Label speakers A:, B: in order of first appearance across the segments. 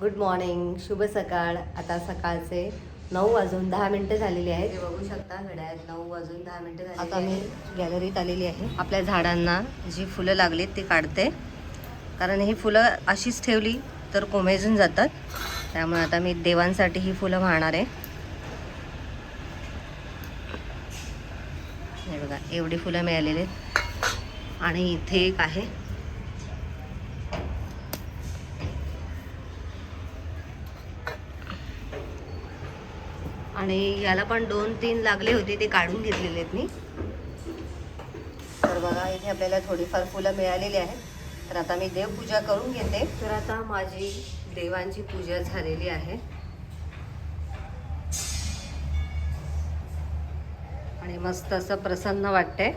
A: Good morning शुभ सकाळ. आता सकाळचे नऊ वाजून दहा मिनटं झालेली आहेत. ते बघू शकता घड्याळात नऊ वाजून दहा मिनटं झाली आता मी गॅलरीत आलेली आहे. आपल्या झाडांना जी फुलं लागलीत ती काढते. कारण ही फुलं अशीच ठेवली तर कोमेजून जातात. त्यामुळे आता मी देवांसाठी ही फुलं वाहणार आहे. हे बघा एवढी फुलं मिळालेली आहेत. आणि इथे एक आहे. आणि याला पण दोन तीन लागले होते ते काढून घेतलेले आहेत मी. तर बघा इथे आपल्याला थोडीफार फुलं मिळालेली आहेत. तर आता मी देवपूजा करून घेते. तर आता माझी देवांची पूजा झालेली आहे. आणि मस्त असं प्रसन्न वाटतंय.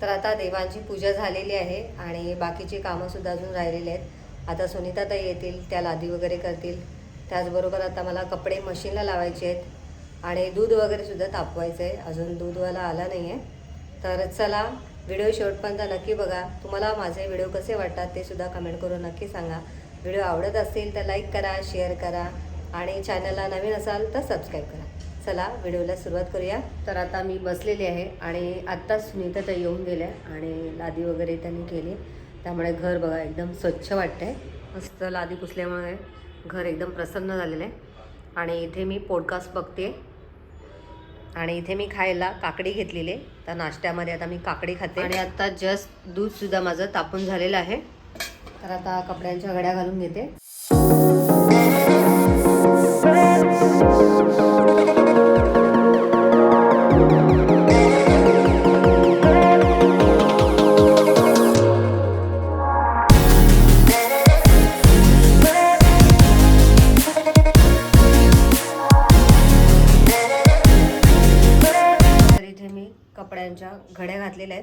A: तर आता देवांची पूजा झालेली आहे आणि बाकीची कामंसुद्धा अजून राहिलेली आहेत. आता सुनीता ताई येतील त्या लादी वगैरे करतील. त्याचबरोबर आता मला कपडे मशीनला लावायचे आहेत. आणि दूध वगैरेसुद्धा तापवायचं आहे अजून दूधवाला आला नाही आहे तर चला व्हिडिओ शेवटपर्यंत नक्की बघा. तुम्हाला माझे व्हिडिओ कसे वाटतात ते सुद्धा कमेंट करून नक्की सांगा. व्हिडिओ आवडत असेल तर लाईक करा शेअर करा. आणि चॅनलला नवीन असाल तर सबस्क्राईब करा. चला व्हिडिओला सुरुवात करूया. तर आता मी बसलेली आहे आणि आत्ताच सुनीता तर येऊन गेल्या आणि लादी वगैरे त्यांनी केली. त्यामुळे घर बघा एकदम स्वच्छ वाटतं आहे मस्त लादी पुसल्यामुळे घर एकदम प्रसन्न झालेलं आहे. आणि इथे मी पॉडकास्ट बघते. आणि इथे मी खायला काकडी घेतलेली आहे. तर नाश्त्यामध्ये आता मी काकडी खाते. आणि आता जस्ट दूधसुद्धा माझं तापून झालेलं आहे. तर आता कपड्यांच्या घड्या घालून घेते.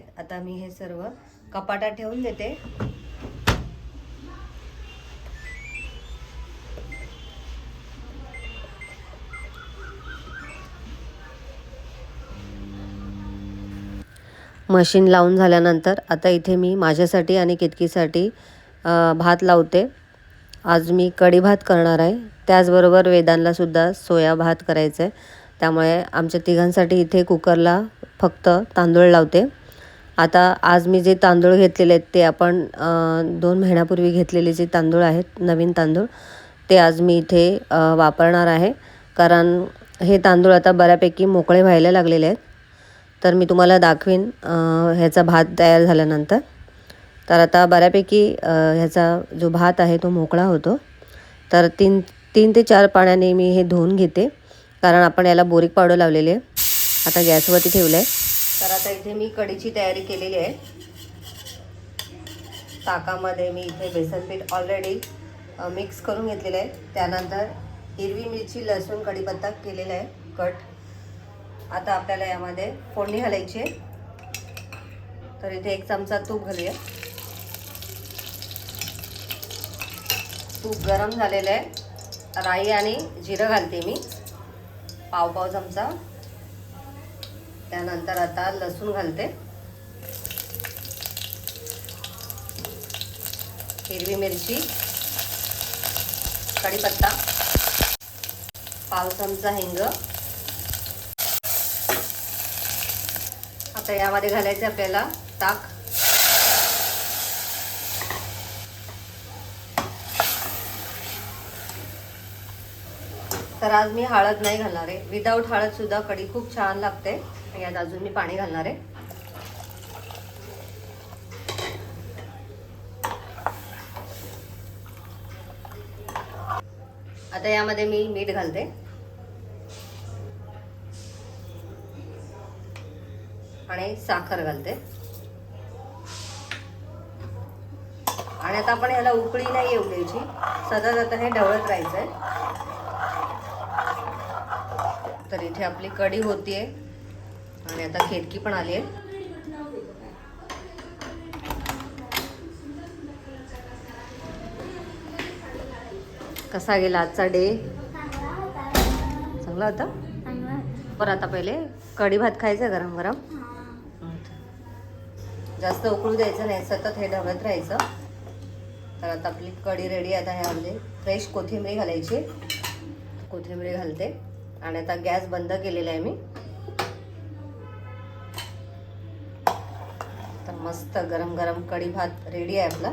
A: आहेत. आता मी हे सर्व कपाटात ठेवून देते. मशीन लावून झाल्यानंतर आता इथे मी माझ्यासाठी आणि केतकीसाठी भात लावते. आज मी कढी भात करणार आहे. त्याचबरोबर वेदांनासुद्धा सोया भात करायचं आहे त्यामुळे आमच्या तिघांसाठी इथे कुकरला फक्त तांदूळ लावते. आता आज मी जे तांदूळ घेतलेले आहेत ते आपण दोन महिन्यापूर्वी घेतलेले जे तांदूळ आहेत नवीन तांदूळ ते आज मी इथे वापरणार आहे. कारण हे तांदूळ आता बऱ्यापैकी मोकळे व्हायला लागलेले आहेत. तर मी तुम्हाला दाखवीन ह्याचा भात तयार झाल्यानंतर. तर आता बऱ्यापैकी ह्याचा जो भात आहे तो मोकळा होतो. तर तीन तीन ते चार पाण्याने मी हे धुवून घेते. कारण आपण याला बोरीक पावडर लावलेले आहे. आता गॅसवरती ठेवलं आहे तर आता इथे मी कढीची तयारी केलेली आहे. ताकामध्ये मी इथे बेसन पीठ ऑलरेडी मिक्स करून घेतलेलं आहे. त्यानंतर हिरवी मिरची लसूण कढीपत्ता केलेला आहे. कट. आता आपल्याला यामध्ये फोडणी घालायची आहे. तर इथे एक चमचा तूप घालूया. तूप गरम झालेलं आहे. राई आणि जिरं घालते मी. पाव पाव चमचा. त्यानंतर आता लसूण घालते. हिरवी मिरची कढीपत्ता पाव चमचा हिंग. आता यामध्ये घालायचे आपल्याला ताक. तर आज मी हळद नाही घालणार आहे. विदाऊट हळद सुद्धा कढी खूप छान लागते. यात अजून मी पाणी घालणार आहे. आता यामध्ये मी मीठ घालते. आणि साखर घालते. आणि आता आपण ह्याला उकळी नाही येऊ द्यायची. सतत आता हे ढवळत आहे तर इथे आपली कढी होतीये. आणि आता खेदकी पण आली आहे. कसा गेला आजचा डे? चांगला होता? बरं आता पहिले कढी भात खायचा गरम गरम जास्त उकळू द्यायचं नाही सतत हे ढवळत राहायचं. तर आता आपली कढी रेडी आता ह्यामध्ये फ्रेश कोथिंबीर घालायची. कोथिंबीर घालते. आणि आता गॅस बंद केलेला आहे मी. मस्त गरम गरम कढी भात रेडी आहे आपला.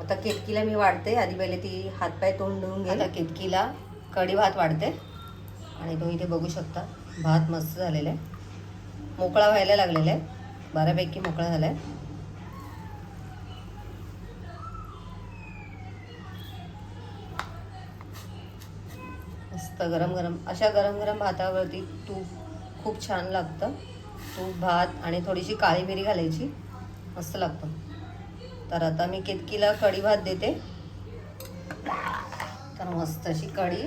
A: आता केतकीला मी वाढते. आधी पहिले ती हातपाय तोंड धुवून घे केतकीला कढी भात वाढते. आणि तुम्ही इथे बघू शकता भात मस्त झालेला आहे. मोकळा व्हायला लागलेला आहे. बऱ्यापैकी मोकळा झाला आहे मस्त गरम गरम अशा गरम गरम भातावरती तूप खूप छान लागतं. तूप भात आणि थोडीशी काळी मिरी घालायची. मस्त लागतं. तर आता मी केतकीला कढी भात देते. तर मस्त अशी कढी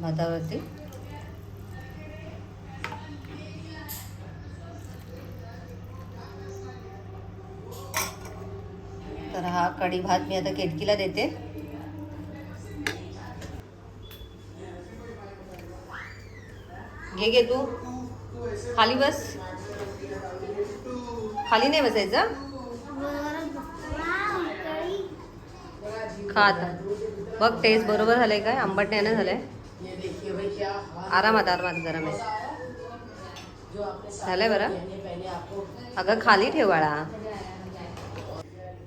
A: भातावरती. तर हा कढी भात मी आता केतकीला देते. घे घे तू. खाली बस. खाली नाही बसायचं? खा आता. बघ टेस्ट बरोबर झालंय काय? आंबट नाही ना झालंय आरामात आरामात जरा आहे झालंय बरं? अगं खाली ठेवाळा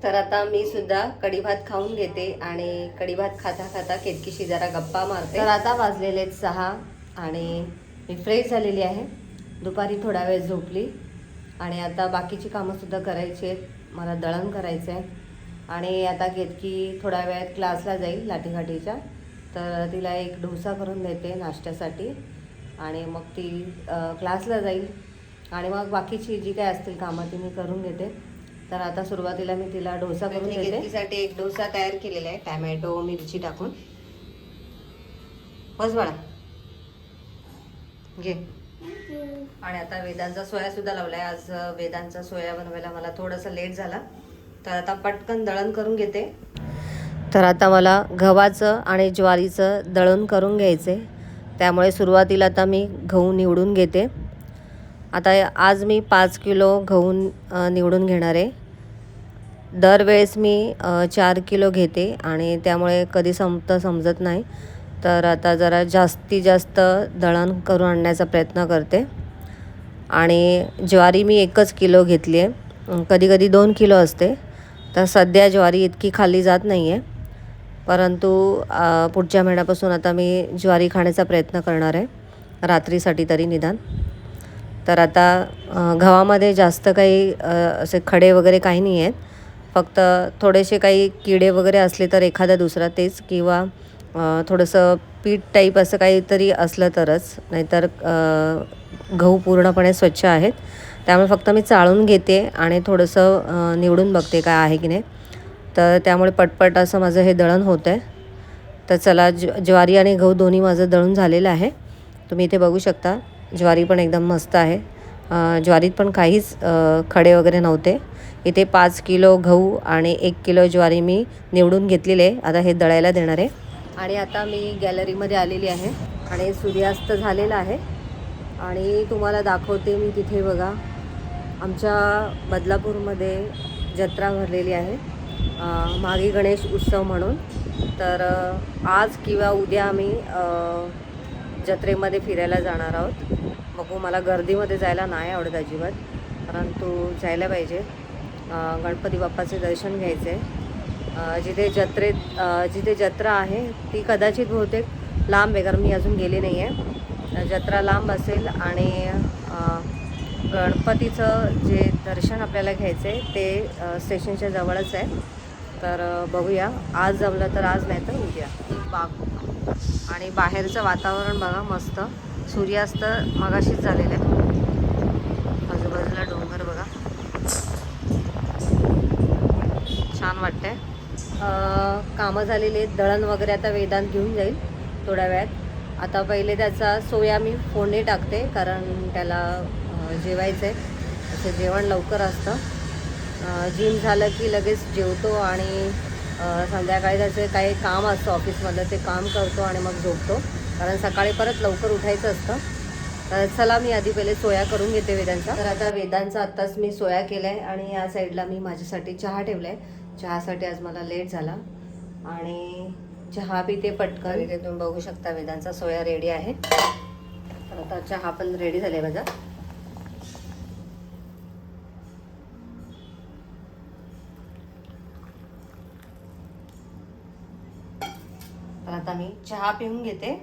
A: तर आता मी सुद्धा कढी भात खाऊन घेते आणि कढी भात खाता खाता केतकीशी जरा गप्पा मारते. तर आता वाजलेले आहेत सहा आणि मी फ्रेश झालेली आहे. दुपारी थोडा वेळ झोपली आणि आता बाकीची कामंसुद्धा करायची आहेत. मला दळण करायचं आहे आणि आता केतकी थोड्या वेळात क्लासला जाईल लाठीकाठीच्या तर तिला एक डोसा करून देते नाश्त्यासाठी. आणि मग ती क्लासला जाईल. आणि मग बाकीची जी काय असतील कामं ती मी करून घेते तर आता सुरुवातीला मी तिला डोसा करून देते. केतकीसाठी एक डोसा तयार केलेला आहे. टॅमॅटो मिरची टाकून. बस बाळा. घे. आणि आता वेदांचा सोया सुद्धा लावलाय. आज वेदांचा सोया बनवायला मला थोडासा लेट झाला. तर आता पटकन दळण करून घेते. तर आता मला गव्हाचं आणि ज्वारीचं दळण करून घ्यायचे त्यामुळे सुरुवातीला आता मी गहू निवडून घेते. आता आज मी पाच किलो गहू निवडून घेणार आहे. दरवेळेस मी चार किलो घेते आणि त्यामुळे कधी संपतं समजत नाही. तर आता जरा जास्तीत जास्त दळण करून आणण्याचा प्रयत्न करते. आणि ज्वारी मी एकच किलो घेतली आहे. कधी कधी दोन किलो असते. तर सध्या ज्वारी इतकी खाल्ली जात नाही आहे परंतु पुढच्या महिन्यापासून आता मी ज्वारी खाण्याचा प्रयत्न करणार आहे. रात्रीसाठी तरी निदान. तर आता गव्हामध्ये जास्त काही असे खडे वगैरे काही नाही आहेत. फक्त थोडेसे काही किडे वगैरे असले तर एखादा दुसरा तेच किंवा थोडंसं पीठ टाईप असं काहीतरी असलं तरच नाहीतर गहू पूर्णपणे स्वच्छ आहेत. त्यामुळे फक्त मी चाळून घेते आणि थोडंसं निवडून बघते काय आहे की नाही. तर त्यामुळे पटपट असं माझं हे दळण होतं आहे तर चला ज ज्वारी आणि गहू दोन्ही माझं दळून झालेलं आहे. तुम्ही इथे बघू शकता ज्वारी पण एकदम मस्त आहे. ज्वारीत पण काहीच खडे वगैरे नव्हते. इथे पाच किलो गहू आणि एक किलो ज्वारी मी निवडून घेतलेली आहे. आता हे दळायला देणार आहे. आणि आता मी गॅलरीमध्ये आलेली आहे आणि सूर्यास्त झालेला आहे. आणि तुम्हाला दाखवते मी तिथे बघा आमच्या बदलापूरमध्ये जत्रा भरलेली आहे. मागे मागी गणेश उत्सव म्हणून. तर आज किंवा उद्या आम्ही जत्रेमध्ये फिरायला जाणार आहोत. बघू मला गर्दीमध्ये जायला नाही आवडत अजिबात परंतु जायला पाहिजे. गणपती बाप्पाचे दर्शन घ्यायचे. जिथे जत्रेत जिथे जत्रा आहे ती कदाचित बहुतेक लांब आहे कारण मी अजून गेले नाही आहे जत्रा लांब असेल आणि गणपतीचं जे दर्शन आपल्याला घ्यायचं आहे ते स्टेशनच्या जवळच आहे. तर बघूया. आज जमलं तर आज नाही तर उद्या. बाग आणि बाहेरचं वातावरण बघा मस्त. सूर्यास्त मगाशीच झालेलं आहे आजूबाजूला डोंगर बघा छान वाटतंय अ, कामं झालेली आहेत. दळण वगैरे आता वेदांत घेऊन जाईल थोड्या वेळात. आता पहिले त्याचा सोया मी फोडणी टाकते कारण त्याला जेवायचं आहे असं जेवण लवकर असतं. जिम झालं की लगेच जेवतो आणि संध्याकाळी त्याचे काही काम असतं ऑफिसमधलं ते काम करतो आणि मग झोपतो. कारण सकाळी परत लवकर उठायचं असतं. तर चला मी आधी पहिले सोया करून घेते वेदांचा. तर आता वेदांचा आत्ताच मी सोया केला आहे आणि या साईडला मी माझ्यासाठी चहा ठेवला आहे चहासाठी आज मला लेट झाला. आणि चहा पिते पटकन इथे तुम्ही बघू शकता वेदांचा सोया रेडी आहे. तर आता चहा पण रेडी झाले माझा. तर आता मी चहा पिऊन घेते.